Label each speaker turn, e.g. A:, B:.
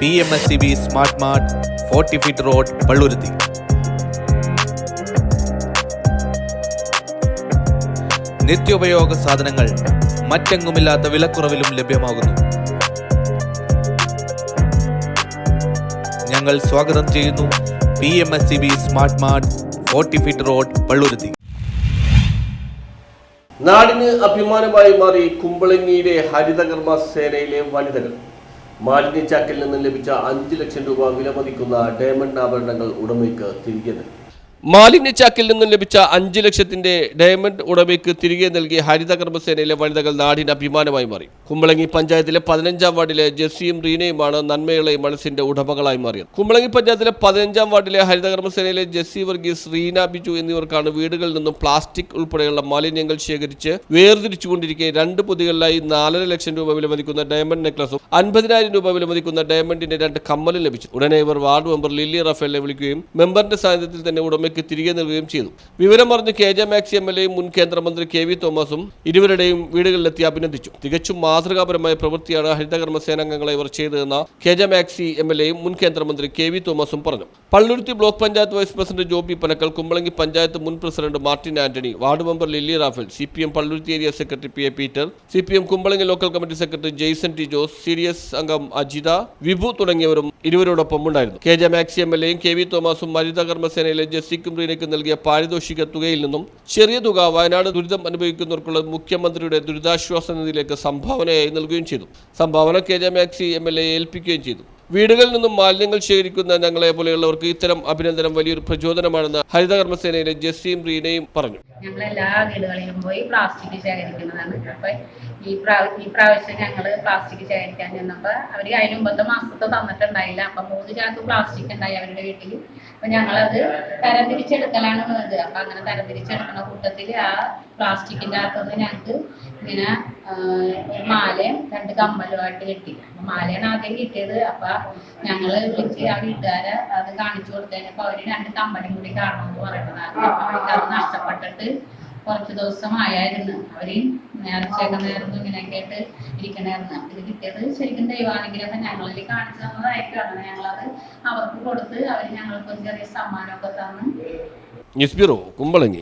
A: P M S C B smart mart forty feet road Palluruthy നിത്യോപയോഗ സാധനങ്ങൾ മറ്റെങ്ങുമില്ലാത്ത വിലക്കുറവിലും ലഭ്യമാകുന്നു. ഞങ്ങൾ സ്വാഗതം ചെയ്യുന്നു P M S C B smart mart forty feet road Palluruthy
B: നാടിന് അഭിമാനമായി മാറി കുമ്പളങ്ങിയിലെ ഹരിതകർമ്മ സേനയിലെ വനിതകൾ. മാലിന്യച്ചാക്കിൽ നിന്ന് ലഭിച്ച അഞ്ച് ലക്ഷം രൂപ വിലമതിക്കുന്ന ഡയമണ്ട് ആഭരണങ്ങൾ ഉടമയ്ക്ക് തിരികെ നൽകി.
C: മാലിന്യച്ചാക്കിൽ നിന്നും ലഭിച്ച അഞ്ച് ലക്ഷത്തിന്റെ ഡയമണ്ട് ഉടമയ്ക്ക് തിരികെ നൽകി ഹരിത കർമ്മസേനയിലെ വനിതകൾ നാടിന് അഭിമാനമായി മാറി. കുമ്പളങ്ങി പഞ്ചായത്തിലെ പതിനഞ്ചാം വാർഡിലെ ജെസ്സിയും റീനയുമാണ് നന്മയുള്ള മനസ്സിന്റെ ഉടമകളായി മാറിയത്. കുമ്പളങ്ങി പഞ്ചായത്തിലെ പതിനഞ്ചാം വാർഡിലെ ഹരിത കർമ്മസേനയിലെ ജെസ്സി വർഗീസ് റീന ബിജു എന്നിവർക്കാണ് വീടുകളിൽ നിന്നും പ്ലാസ്റ്റിക് ഉൾപ്പെടെയുള്ള മാലിന്യങ്ങൾ ശേഖരിച്ച് വേർതിരിച്ചുകൊണ്ടിരിക്കെ രണ്ട് പൊതികളിലായി നാലര ലക്ഷം രൂപ വിലമതിക്കുന്ന ഡയമണ്ട് നെക്ലസും അൻപതിനായിരം രൂപ വിലമതിക്കുന്ന ഡയമണ്ടിന്റെ രണ്ട് കമ്മലും ലഭിച്ചു. ഉടനെ ഇവർ വാർഡ് മെമ്പർ ലില്ലി റഫേലിനെ വിളിക്കുകയും മെമ്പറിന്റെ സാന്നിധ്യത്തിൽ തന്നെ ഉടമയ്ക്ക് തിരികെ നൽകുകയും ചെയ്തു. വിവരം പറഞ്ഞ് K J Maxi M L എയും മുൻ കേന്ദ്രമന്ത്രി കെ വി തോമസും ഇരുവരുടെയും വീടുകളിലെത്തി അഭിനന്ദിച്ചു. തികച്ചും മാതൃകാപരമായ പ്രവൃത്തിയാണ് ഹരിതകർമ്മസേന അംഗങ്ങളെ ഇവർ ചെയ്തതെന്ന് K J Maxi M L എയും മുൻ കേന്ദ്രമന്ത്രി കെ വി തോമസും പറഞ്ഞു. Palluruthy block panchayat vice president Joby Panakkal Kumbalangi panchayat മുൻ president Martin Antony ward member Lilly Raphael C P M Palluruthy area secretary P A Peter C P M Kumbalangi local committee secretary Jaison T Jose C D S അംഗം അജിത വിഭു തുടങ്ങിയവരും ഇരുവരോടൊപ്പം ഉണ്ടായിരുന്നു. K J Maxi M L എയും K V തോമസും ഹരിതകർമ്മ സേനയിലെ ജസ്സിക്കും റീനയ്ക്കും നൽകിയ പാരിതോഷിക തുകയിൽ നിന്നും ചെറിയ തുക വയനാട് ദുരിതം അനുഭവിക്കുന്നവർക്കുള്ള മുഖ്യമന്ത്രിയുടെ ദുരിതാശ്വാസ നിധിയിലേക്ക് സംഭാവനയായി നൽകുകയും ചെയ്തു. സംഭാവന K J Maxi M L A ഏൽപ്പിക്കുകയും ചെയ്തു. വീടുകളിൽ നിന്നും മാലിന്യങ്ങൾ ശേഖരിക്കുന്ന ഞങ്ങളെ പോലെയുള്ളവർക്ക് ഇത്തരം അഭിനന്ദനം വലിയൊരു പ്രചോദനമാണെന്ന് ഹരിതകർമ്മസേനയിലെ ജസ്സിയും റീനയും പറഞ്ഞു.
D: ഞങ്ങൾ എല്ലാ വീടുകളിലും പോയി പ്ലാസ്റ്റിക് ശേഖരിക്കുന്നതാണ്. അപ്പൊ ഈ ഈ പ്രാവശ്യം ഞങ്ങൾ പ്ലാസ്റ്റിക് ശേഖരിക്കാൻ ചെന്നപ്പോ അവർ അതിന് മുമ്പത്തെ മാസത്തെ തന്നിട്ടുണ്ടായില്ല. അപ്പൊ മൂന്ന് ചാക്ക് പ്ലാസ്റ്റിക് ഉണ്ടായി അവരുടെ വീട്ടിൽ അപ്പൊ ഞങ്ങളത് തരംതിരിച്ചെടുക്കലാണ് വേണ്ടത്. അപ്പൊ അങ്ങനെ തരംതിരിച്ചെടുക്കുന്ന കൂട്ടത്തിൽ ആ പ്ലാസ്റ്റിക്കിന്റെ അകത്തുനിന്ന് ഞങ്ങൾക്ക് ഇങ്ങനെ മാലയും രണ്ട് കമ്മലുമായിട്ട് കിട്ടി. അപ്പൊ മാലയാണ് ആദ്യം കിട്ടിയത്. അപ്പൊ ഞങ്ങൾ വിളിച്ച് ആ വീട്ടുകാരെ അത് കാണിച്ചു കൊടുത്തതിനപ്പോ അവർ രണ്ട് കമ്മലും കൂടി കാണണമെന്ന് പറയുന്നതാണ് അപ്പൊ അവർക്ക് അത് നഷ്ടപ്പെട്ടിട്ട് കുറച്ച് ദിവസമായായിരുന്നു. അവർ നേർച്ചയൊക്കെ നേർന്നു ഇങ്ങനെയൊക്കെ ആയിട്ട് ഇരിക്കണായിരുന്നു. ഇത് കിട്ടിയത് ശരിക്കും ദൈവാനുഗ്രഹം. ഞങ്ങളിൽ കാണിച്ചു തന്നതായിട്ടാണ് ഞങ്ങളത് അവർക്ക് കൊടുത്ത് അവർ ഞങ്ങൾക്ക് ചെറിയ സമ്മാനമൊക്കെ തന്നു.
C: കുമ്പളങ്ങി.